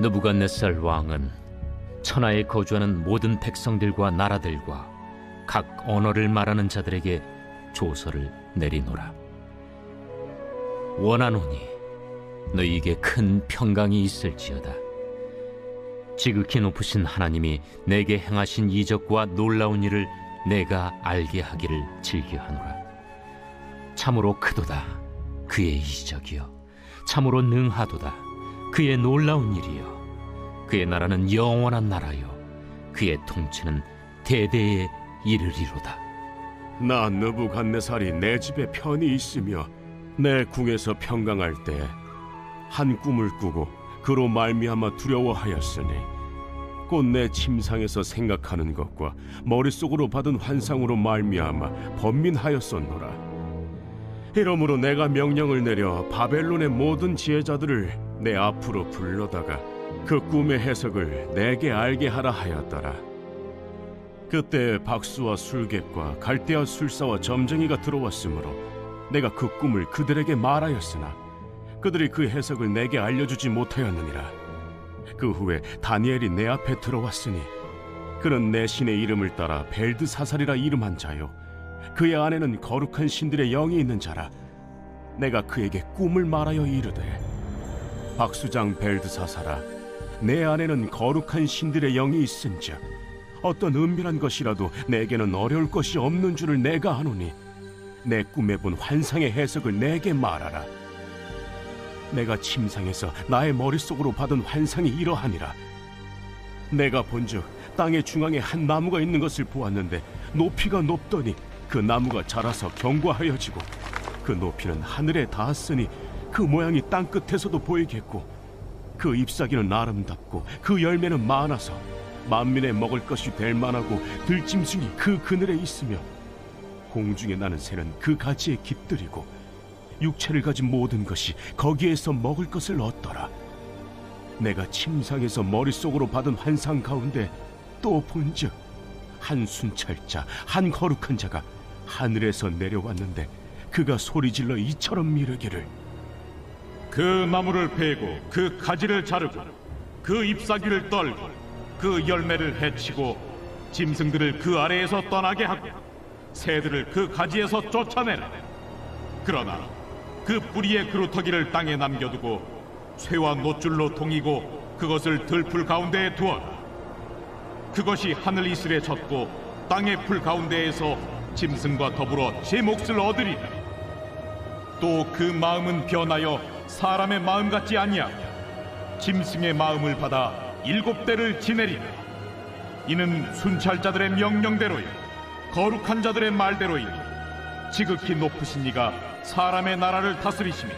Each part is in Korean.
느부갓네살 왕은 천하에 거주하는 모든 백성들과 나라들과 각 언어를 말하는 자들에게 조서를 내리노라. 원하노니 너희에게 큰 평강이 있을지어다. 지극히 높으신 하나님이 내게 행하신 이적과 놀라운 일을 내가 알게 하기를 즐겨하노라. 참으로 크도다 그의 이적이요 참으로 능하도다 그의 놀라운 일이요 그의 나라는 영원한 나라요 그의 통치는 대대에 이르리로다. 나 느부갓네살이 내 집에 편히 있으며 내 궁에서 평강할 때 한 꿈을 꾸고 그로 말미암아 두려워하였으니 곧 내 침상에서 생각하는 것과 머릿속으로 받은 환상으로 말미암아 번민하였었노라 이러므로 내가 명령을 내려 바벨론의 모든 지혜자들을 내 앞으로 불러다가 그 꿈의 해석을 내게 알게 하라 하였더라. 그때 박수와 술객과 갈대아 술사와 점쟁이가 들어왔으므로 내가 그 꿈을 그들에게 말하였으나 그들이 그 해석을 내게 알려주지 못하였느니라. 그 후에 다니엘이 내 앞에 들어왔으니 그는 내 신의 이름을 따라 벨드사살이라 이름한 자요. 그의 안에는 거룩한 신들의 영이 있는 자라. 내가 그에게 꿈을 말하여 이르되 박수장 벨드사살아 내 안에는 거룩한 신들의 영이 있은즉 어떤 은밀한 것이라도 내게는 어려울 것이 없는 줄을 내가 아노니 내 꿈에 본 환상의 해석을 내게 말하라. 내가 침상에서 나의 머릿속으로 받은 환상이 이러하니라. 내가 본즉 땅의 중앙에 한 나무가 있는 것을 보았는데 높이가 높더니 그 나무가 자라서 견고하여지고 그 높이는 하늘에 닿았으니 그 모양이 땅 끝에서도 보이겠고 그 잎사귀는 아름답고 그 열매는 많아서 만민의 먹을 것이 될 만하고 들짐승이 그 그늘에 있으며 공중에 나는 새는 그 가지에 깃들이고 육체를 가진 모든 것이 거기에서 먹을 것을 얻더라. 내가 침상에서 머릿속으로 받은 환상 가운데 또 본즉 한 순찰자 한 거룩한 자가 하늘에서 내려왔는데 그가 소리질러 이처럼 미르기를 그 나무를 베고 그 가지를 자르고 그 잎사귀를 떨고 그 열매를 해치고 짐승들을 그 아래에서 떠나게 하고 새들을 그 가지에서 쫓아내라. 그러나 그 뿌리의 그루터기를 땅에 남겨두고 쇠와 노줄로 동이고 그것을 들풀 가운데에 두어라 그것이 하늘 이슬에 젖고 땅의 풀 가운데에서 짐승과 더불어 제 몫을 얻으리라. 또 그 마음은 변하여 사람의 마음 같지 아니하고 짐승의 마음을 받아 일곱 대를 지내리라. 이는 순찰자들의 명령대로요 거룩한 자들의 말대로이니 지극히 높으신 이가 사람의 나라를 다스리시며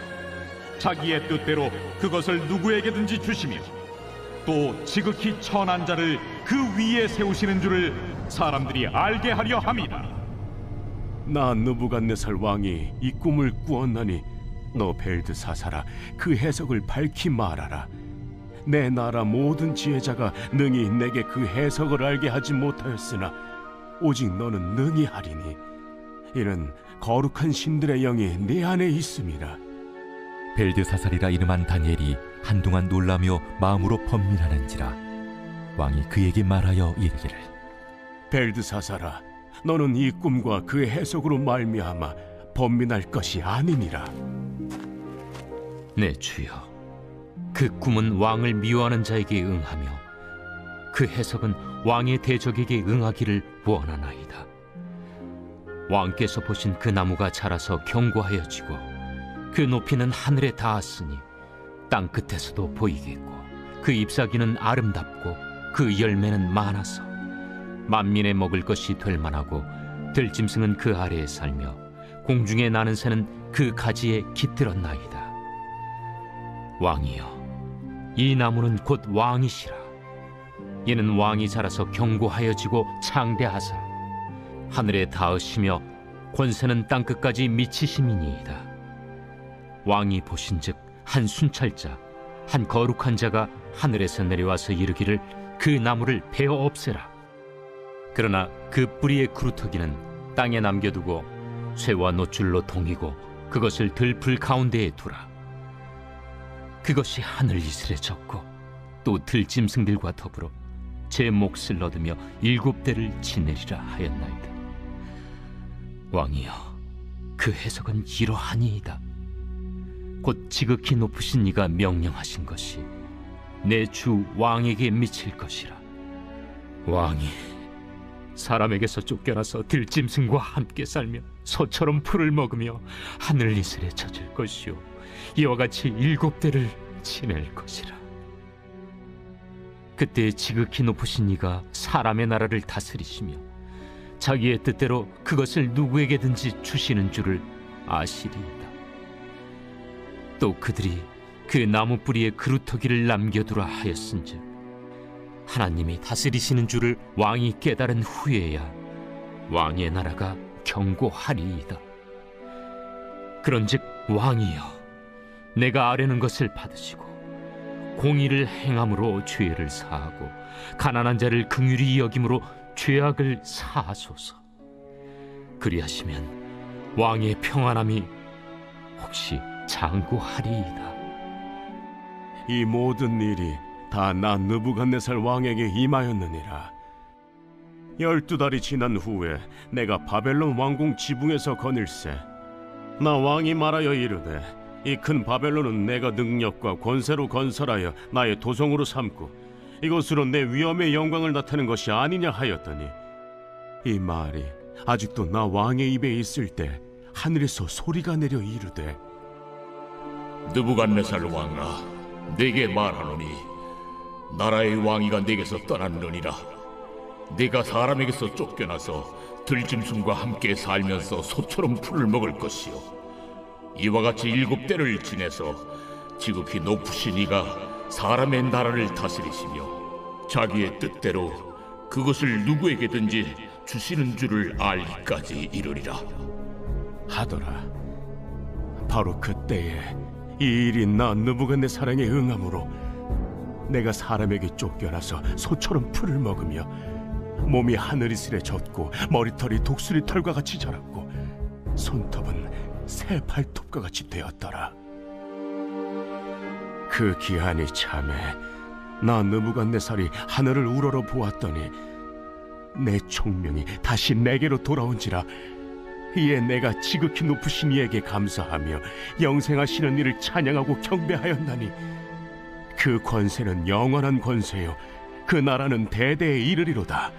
자기의 뜻대로 그것을 누구에게든지 주시며 또 지극히 천한 자를 그 위에 세우시는 줄을 사람들이 알게 하려 함이라. 나 느부갓네살 왕이 이 꿈을 꾸었나니 너 벨드사사라 그 해석을 밝히 말하라. 내 나라 모든 지혜자가 능히 내게 그 해석을 알게 하지 못하였으나 오직 너는 능히 하리니 이는 거룩한 신들의 영이 네 안에 있음이라. 벨드사살이라 이름한 다니엘이 한동안 놀라며 마음으로 번민하는지라 왕이 그에게 말하여 이르기를. 벨드사사라 너는 이 꿈과 그 해석으로 말미암아 번민할 것이 아니니라 내 주여, 그 꿈은 왕을 미워하는 자에게 응하며 그 해석은 왕의 대적에게 응하기를 원하나이다. 왕께서 보신 그 나무가 자라서 견고하여 지고 그 높이는 하늘에 닿았으니 땅 끝에서도 보이겠고 그 잎사귀는 아름답고 그 열매는 많아서 만민의 먹을 것이 될 만하고 들짐승은 그 아래에 살며 공중에 나는 새는 그 가지에 깃들었나이다. 왕이여, 이 나무는 곧 왕이시라. 이는 왕이 자라서 견고하여지고 창대하사 하늘에 닿으시며 권세는 땅 끝까지 미치심이니이다. 왕이 보신즉 한 순찰자, 한 거룩한 자가 하늘에서 내려와서 이르기를 그 나무를 베어 없애라. 그러나 그 뿌리의 구루터기는 땅에 남겨두고 쇠와 노줄로 동이고 그것을 들풀 가운데에 두라. 그것이 하늘 이슬에 젖고 또 들짐승들과 더불어 제 몫을 얻으며 일곱 대를 지내리라 하였나이다. 왕이여, 그 해석은 이러하니이다. 곧 지극히 높으신 이가 명령하신 것이 내 주 왕에게 미칠 것이라. 왕이 사람에게서 쫓겨나서 들짐승과 함께 살며 소처럼 풀을 먹으며 하늘 이슬에 젖을 것이요 이와 같이 일곱 대를 지낼 것이라. 그때 지극히 높으신 이가 사람의 나라를 다스리시며 자기의 뜻대로 그것을 누구에게든지 주시는 줄을 아시리이다. 또 그들이 그 나무 뿌리에 그루터기를 남겨두라 하였은즉 하나님이 다스리시는 줄을 왕이 깨달은 후에야 왕의 나라가 경고하리이다. 그런즉 왕이여 내가 아뢰는 것을 받으시고 공의를 행함으로 죄를 사하고 가난한 자를 긍휼히 여김으로 죄악을 사하소서. 그리하시면 왕의 평안함이 혹시 장구하리이다. 이 모든 일이 다 나 느부갓네살 왕에게 임하였느니라. 열두 달이 지난 후에 내가 바벨론 왕궁 지붕에서 거닐세. 나 왕이 말하여 이르되 이 큰 바벨론은 내가 능력과 권세로 건설하여 나의 도성으로 삼고 이것으로 내 위엄의 영광을 나타낸 것이 아니냐 하였더니 이 말이 아직도 나 왕의 입에 있을 때 하늘에서 소리가 내려 이르되 느부갓네살 왕아, 내게 말하노니 나라의 왕위가 내게서 떠났느니라. 네가 사람에게서 쫓겨나서 들짐승과 함께 살면서 소처럼 풀을 먹을 것이요. 이와 같이 일곱 대를 지내서 지극히 높으신 이가 사람의 나라를 다스리시며 자기의 뜻대로 그것을 누구에게든지 주시는 줄을 알기까지 이르리라. 하더라. 바로 그때에 이 일이 나 느부갓네살에게 응함으로 내가 사람에게 쫓겨나서 소처럼 풀을 먹으며 몸이 하늘이슬에 젖고 머리털이 독수리 털과 같이 자랐고 손톱은 새 발톱과 같이 되었더라. 그 기한이 참에 나 느부갓네살이 하늘을 우러러 보았더니 내 총명이 다시 내게로 돌아온지라 이에 내가 지극히 높으신 이에게 감사하며 영생하시는 이를 찬양하고 경배하였나니 그 권세는 영원한 권세요 그 나라는 대대에 이르리로다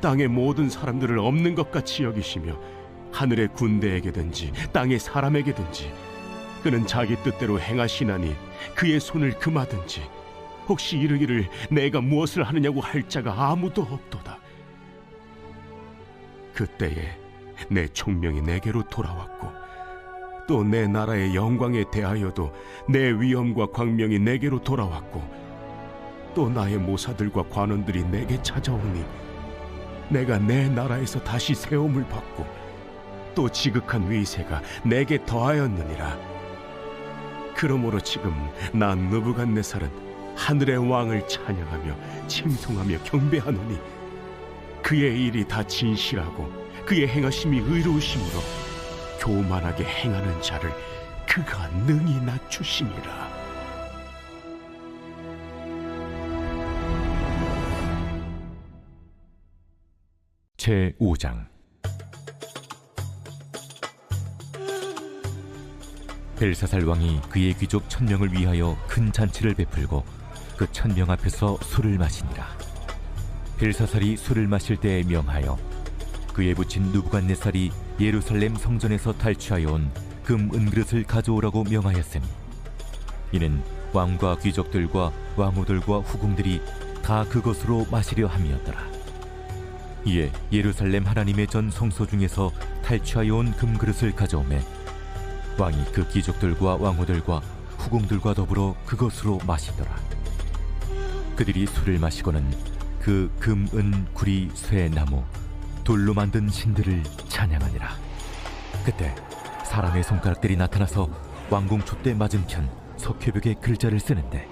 땅의 모든 사람들을 없는 것 같이 여기시며 하늘의 군대에게든지 땅의 사람에게든지 그는 자기 뜻대로 행하시나니 그의 손을 금하든지 혹시 이르기를 내가 무엇을 하느냐고 할 자가 아무도 없도다. 그때에 내 총명이 내게로 돌아왔고 또 내 나라의 영광에 대하여도 내 위엄과 광명이 내게로 돌아왔고 또 나의 모사들과 관원들이 내게 찾아오니 내가 내 나라에서 다시 세움을 받고 또 지극한 위세가 내게 더하였느니라 그러므로 지금 난 느부갓네살은 하늘의 왕을 찬양하며 칭송하며 경배하노니 그의 일이 다 진실하고 그의 행하심이 의로우심으로 교만하게 행하는 자를 그가 능히 낮추심이라. 제 5장 벨사살 왕이 그의 귀족 천명을 위하여 큰 잔치를 베풀고 그 천명 앞에서 술을 마시니라. 벨사살이 술을 마실 때에 명하여 그의 부친 누부갓네살이 예루살렘 성전에서 탈취하여 온 금 은그릇을 가져오라고 명하였으니 이는 왕과 귀족들과 왕후들과 후궁들이 다 그것으로 마시려 함이었더라. 이에 예루살렘 하나님의 전 성소 중에서 탈취하여 온 금그릇을 가져오매 왕이 그 귀족들과 왕후들과 후궁들과 더불어 그것으로 마시더라. 그들이 술을 마시고는 그 금, 은, 구리, 쇠, 나무, 돌로 만든 신들을 찬양하니라. 그때 사람의 손가락들이 나타나서 왕궁 촛대 맞은편 석회벽에 글자를 쓰는데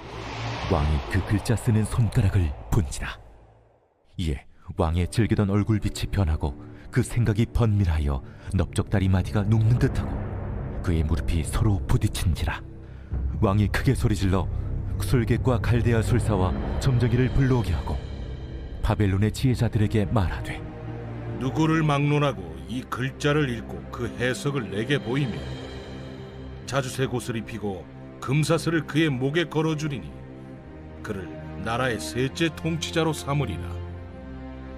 왕이 그 글자 쓰는 손가락을 본지라. 이에 왕의 즐기던 얼굴빛이 변하고 그 생각이 번민하여 넓적다리 마디가 눕는 듯하고 그의 무릎이 서로 부딪힌지라 왕이 크게 소리질러 술객과 갈대아 술사와 점쟁이를 불러오게 하고 바벨론의 지혜자들에게 말하되 누구를 막론하고 이 글자를 읽고 그 해석을 내게 보이며 자주색 옷을 입히고 금사슬을 그의 목에 걸어 주리니 그를 나라의 셋째 통치자로 삼으리라.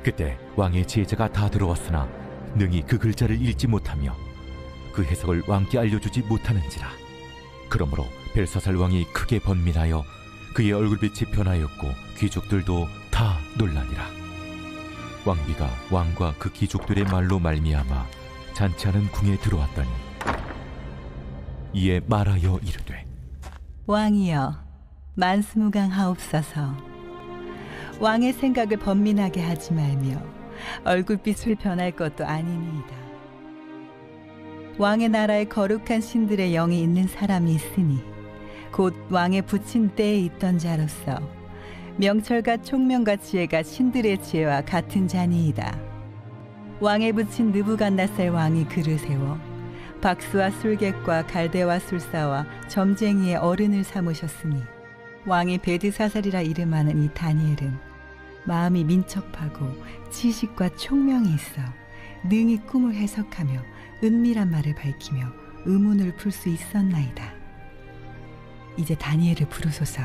그때 왕의 지혜자가 다 들어왔으나 능히 그 글자를 읽지 못하며 그 해석을 왕께 알려주지 못하는지라. 그러므로 벨사살 왕이 크게 번민하여 그의 얼굴빛이 변하였고 귀족들도 다 놀라니라. 왕비가 왕과 그 귀족들의 말로 말미암아 잔치하는 궁에 들어왔더니 이에 말하여 이르되 왕이여 만스무강하옵소서. 왕의 생각을 번민하게 하지 말며 얼굴빛을 변할 것도 아니니이다 왕의 나라에 거룩한 신들의 영이 있는 사람이 있으니 곧 왕의 붙인 때에 있던 자로서 명철과 총명과 지혜가 신들의 지혜와 같은 자니이다. 왕의 붙인 느부갓네살 왕이 그를 세워 박수와 술객과 갈대와 술사와 점쟁이의 어른을 삼으셨으니 왕이 베드사살이라 이름하는 이 다니엘은 마음이 민첩하고 지식과 총명이 있어 능히 꿈을 해석하며 은밀한 말을 밝히며 의문을 풀 수 있었나이다. 이제 다니엘을 부르소서.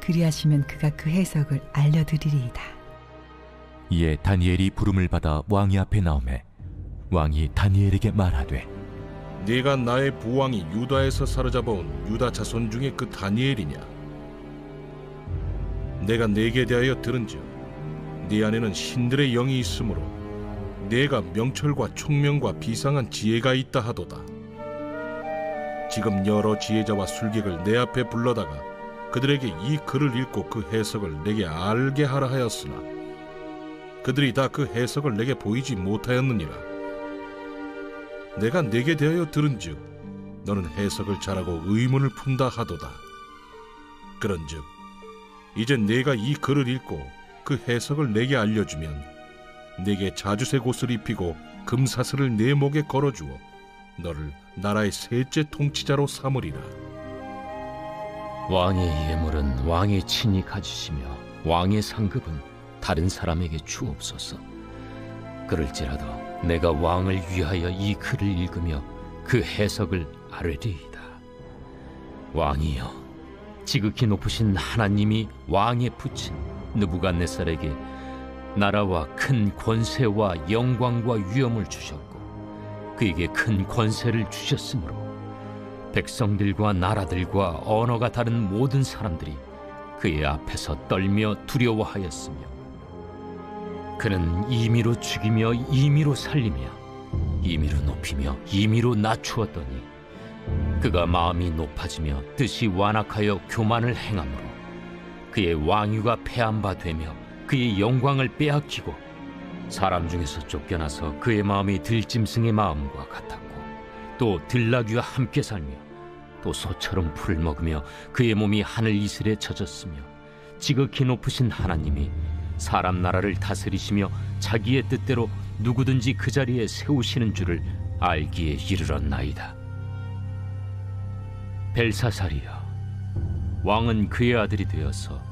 그리하시면 그가 그 해석을 알려드리리이다. 이에 다니엘이 부름을 받아 왕이 앞에 나오매 왕이 다니엘에게 말하되 네가 나의 부왕이 유다에서 사로잡아온 유다 자손 중에 그 다니엘이냐 내가 네게 대하여 들은즉 네 안에는 신들의 영이 있으므로 네가 명철과 총명과 비상한 지혜가 있다 하도다 지금 여러 지혜자와 술객을 내 앞에 불러다가 그들에게 이 글을 읽고 그 해석을 내게 알게 하라 하였으나 그들이 다 그 해석을 내게 보이지 못하였느니라 내가 네게 대하여 들은즉 너는 해석을 잘하고 의문을 푼다 하도다. 그런즉 이제 내가 이 글을 읽고 그 해석을 내게 알려주면 내게 자주색 옷을 입히고 금사슬을 내 목에 걸어주어 너를 나라의 셋째 통치자로 삼으리라. 왕의 예물은 왕의 친히 가지시며 왕의 상급은 다른 사람에게 주옵소서. 그럴지라도 내가 왕을 위하여 이 글을 읽으며 그 해석을 아뢰리이다. 왕이여, 지극히 높으신 하나님이 왕에 붙인 느부갓네살에게 나라와 큰 권세와 영광과 위엄을 주셨고 그에게 큰 권세를 주셨으므로 백성들과 나라들과 언어가 다른 모든 사람들이 그의 앞에서 떨며 두려워하였으며 그는 임의로 죽이며 임의로 살리며 임의로 높이며 임의로 낮추었더니 그가 마음이 높아지며 뜻이 완악하여 교만을 행함으로 그의 왕위가 패한 바 되며 그의 영광을 빼앗기고 사람 중에서 쫓겨나서 그의 마음이 들짐승의 마음과 같았고 또 들나귀와 함께 살며 또 소처럼 풀을 먹으며 그의 몸이 하늘 이슬에 젖었으며 지극히 높으신 하나님이 사람 나라를 다스리시며 자기의 뜻대로 누구든지 그 자리에 세우시는 줄을 알기에 이르렀나이다. 벨사살이여, 왕은 그의 아들이 되어서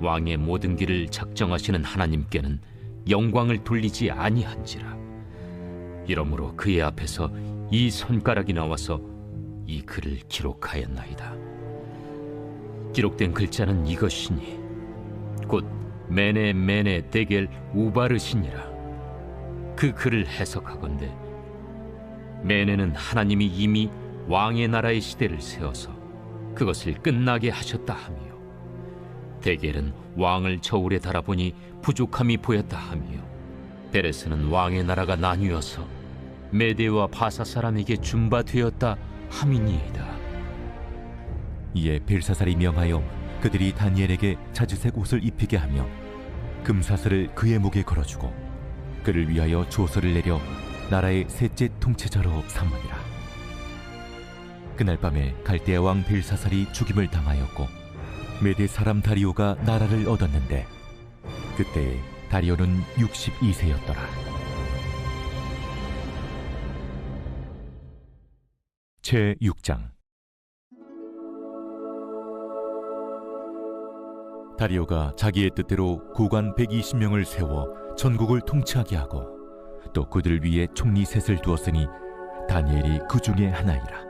왕의 모든 길을 작정하시는 하나님께는 영광을 돌리지 아니한지라. 이러므로 그의 앞에서 이 손가락이 나와서 이 글을 기록하였나이다. 기록된 글자는 이것이니 곧 메네 메네 데겔 우바르시니라. 그 글을 해석하건대 메네는 하나님이 이미 왕의 나라의 시대를 세워서 그것을 끝나게 하셨다 하며 데겔은 왕을 저울에 달아보니 부족함이 보였다 하며 베레스는 왕의 나라가 나뉘어서 메대와 바사 사람에게 준바되었다 함이니이다 이에 벨사살이 명하여 그들이 다니엘에게 자주색 옷을 입히게 하며 금사슬을 그의 목에 걸어주고 그를 위하여 조서를 내려 나라의 셋째 통치자로 삼으니라. 그날 밤에 갈대아 왕 벨사살이 죽임을 당하였고 메대 사람 다리오가 나라를 얻었는데 그때 다리오는 62세였더라. 제 6장 다리오가 자기의 뜻대로 고관 120명을 세워 전국을 통치하게 하고 또 그들 위에 총리 셋을 두었으니 다니엘이 그 중에 하나이라.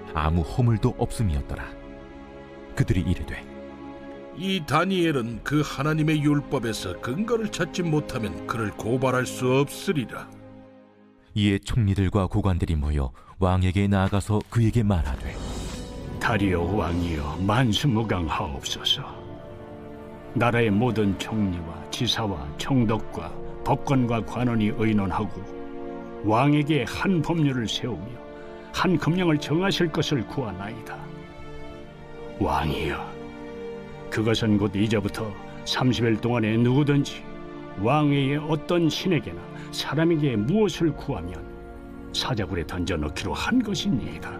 아무 허물도 없음이었더라. 그들이 이르되 이 다니엘은 그 하나님의 율법에서 근거를 찾지 못하면 그를 고발할 수 없으리라. 이에 총리들과 고관들이 모여 왕에게 나아가서 그에게 말하되 다리오 왕이여 만수무강하옵소서. 나라의 모든 총리와 지사와 총독과 법관과 관원이 의논하고 왕에게 한 법률을 세우며 한 금령을 정하실 것을 구하나이다. 왕이여, 그것은 곧 이제부터 30일 동안에 누구든지 왕에게 어떤 신에게나 사람에게 무엇을 구하면 사자굴에 던져 넣기로 한 것이니이다.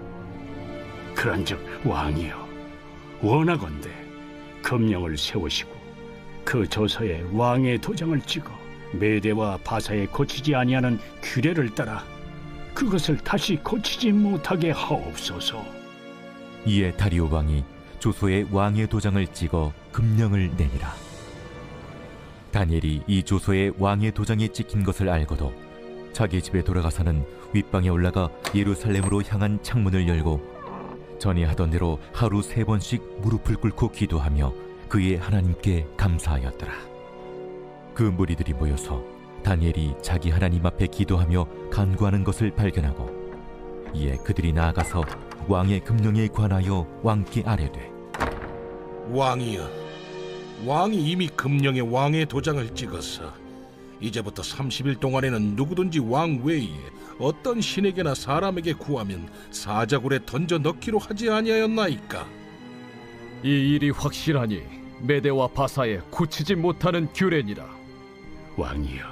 그런즉 왕이여 원하건대 금령을 세우시고 그 조서에 왕의 도장을 찍어 메대와 바사에 고치지 아니하는 규례를 따라 그것을 다시 고치지 못하게 하옵소서. 이에 다리오 왕이 조소에 왕의 도장을 찍어 금령을 내니라. 다니엘이 이 조소에 왕의 도장이 찍힌 것을 알고도 자기 집에 돌아가서는 윗방에 올라가 예루살렘으로 향한 창문을 열고 전에 하던 대로 하루 세 번씩 무릎을 꿇고 기도하며 그의 하나님께 감사하였더라. 그 무리들이 모여서 다니엘이 자기 하나님 앞에 기도하며 간구하는 것을 발견하고 이에 그들이 나아가서 왕의 금령에 관하여 왕께 아뢰되 왕이여, 왕이 이미 금령에 왕의 도장을 찍어서 이제부터 30일 동안에는 누구든지 왕 외에 어떤 신에게나 사람에게 구하면 사자굴에 던져 넣기로 하지 아니하였나이까? 이 일이 확실하니 메대와 바사에 고치지 못하는 규례니라. 왕이여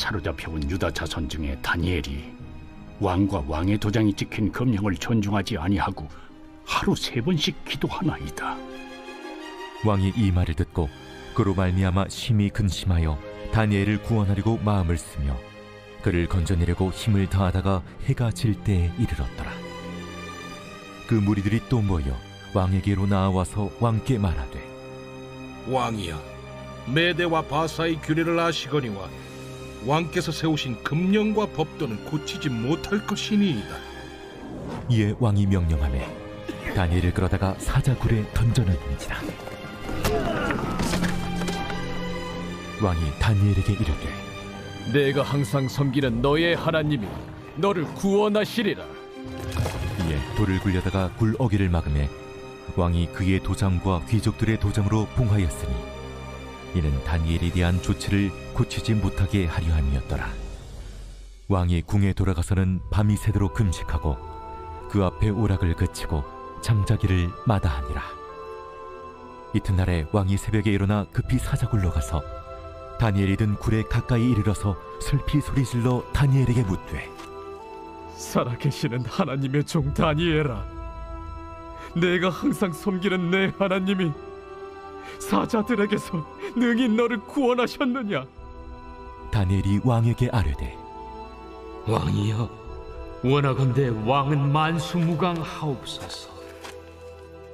사로잡혀온 유다 자손 중에 다니엘이 왕과 왕의 도장이 찍힌 금령을 존중하지 아니하고 하루 세 번씩 기도하나이다. 왕이 이 말을 듣고 그로 말미암아 심히 근심하여 다니엘을 구원하려고 마음을 쓰며 그를 건져내려고 힘을 다하다가 해가 질 때에 이르렀더라. 그 무리들이 또 모여 왕에게로 나와서 왕께 말하되 왕이여, 메대와 바사의 규례를 아시거니와 왕께서 세우신 금령과 법도는 고치지 못할 것이니이다. 이에 왕이 명령하매 다니엘을 끌어다가 사자굴에 던져넣는지라 왕이 다니엘에게 이르되 내가 항상 섬기는 너의 하나님이 너를 구원하시리라. 이에 돌을 굴려다가 굴 어기를 막음에 왕이 그의 도장과 귀족들의 도장으로 봉하였으니 이는 다니엘에 대한 조치를 고치지 못하게 하려 함이었더라. 왕이 궁에 돌아가서는 밤이 새도록 금식하고 그 앞에 오락을 그치고 잠자기를 마다하니라. 이튿날에 왕이 새벽에 일어나 급히 사자굴로 가서 다니엘이 든 굴에 가까이 이르러서 슬피 소리질러 다니엘에게 묻되 살아계시는 하나님의 종 다니엘아, 내가 항상 섬기는 내 하나님이 사자들에게서 능히 너를 구원하셨느냐? 다니엘이 왕에게 아뢰되 왕이여 원하건대 왕은 만수무강하옵소서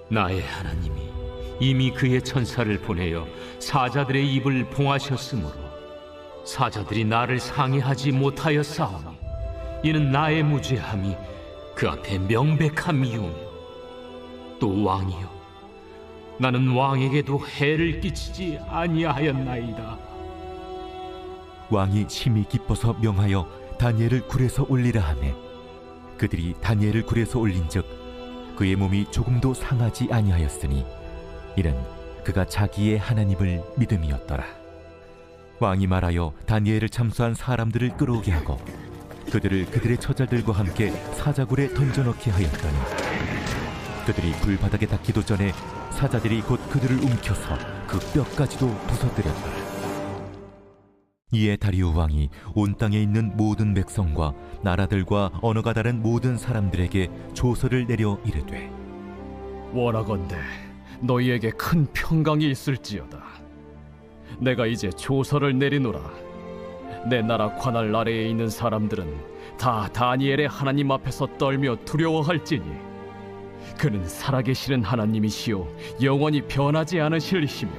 나의 하나님이 이미 그의 천사를 보내어 사자들의 입을 봉하셨으므로 사자들이 나를 상해하지 못하였사오니 이는 나의 무죄함이 그 앞에 명백함이오며 또 왕이여 나는 왕에게도 해를 끼치지 아니하였나이다. 왕이 심히 기뻐서 명하여 다니엘을 굴에서 올리라 하매 그들이 다니엘을 굴에서 올린즉 그의 몸이 조금도 상하지 아니하였으니 이는 그가 자기의 하나님을 믿음이었더라 왕이 말하여 다니엘을 참수한 사람들을 끌어오게 하고 그들을 그들의 처자들과 함께 사자굴에 던져넣게 하였더니 그들이 불바닥에 닿기도 전에 사자들이 곧 그들을 움켜서 그 뼈까지도 부서뜨렸더라 이에 다리오 왕이 온 땅에 있는 모든 백성과 나라들과 언어가 다른 모든 사람들에게 조서를 내려 이르되 원하건대 너희에게 큰 평강이 있을지어다. 내가 이제 조서를 내리노라. 내 나라 관할 아래에 있는 사람들은 다 다니엘의 하나님 앞에서 떨며 두려워할지니 그는 살아계시는 하나님이시요 영원히 변하지 않으실 이시며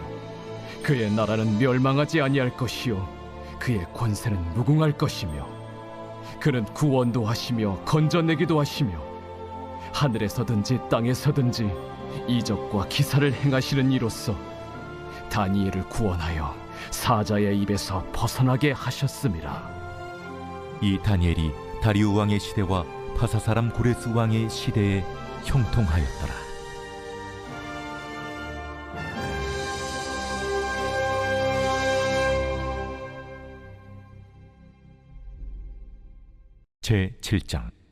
그의 나라는 멸망하지 아니할 것이요 그의 권세는 무궁할 것이며 그는 구원도 하시며 건져내기도 하시며 하늘에서든지 땅에서든지 이적과 기사를 행하시는 이로써 다니엘을 구원하여 사자의 입에서 벗어나게 하셨음이라. 이 다니엘이 다리오 왕의 시대와 파사 사람 고레스 왕의 시대에 형통하였더라. 제 7장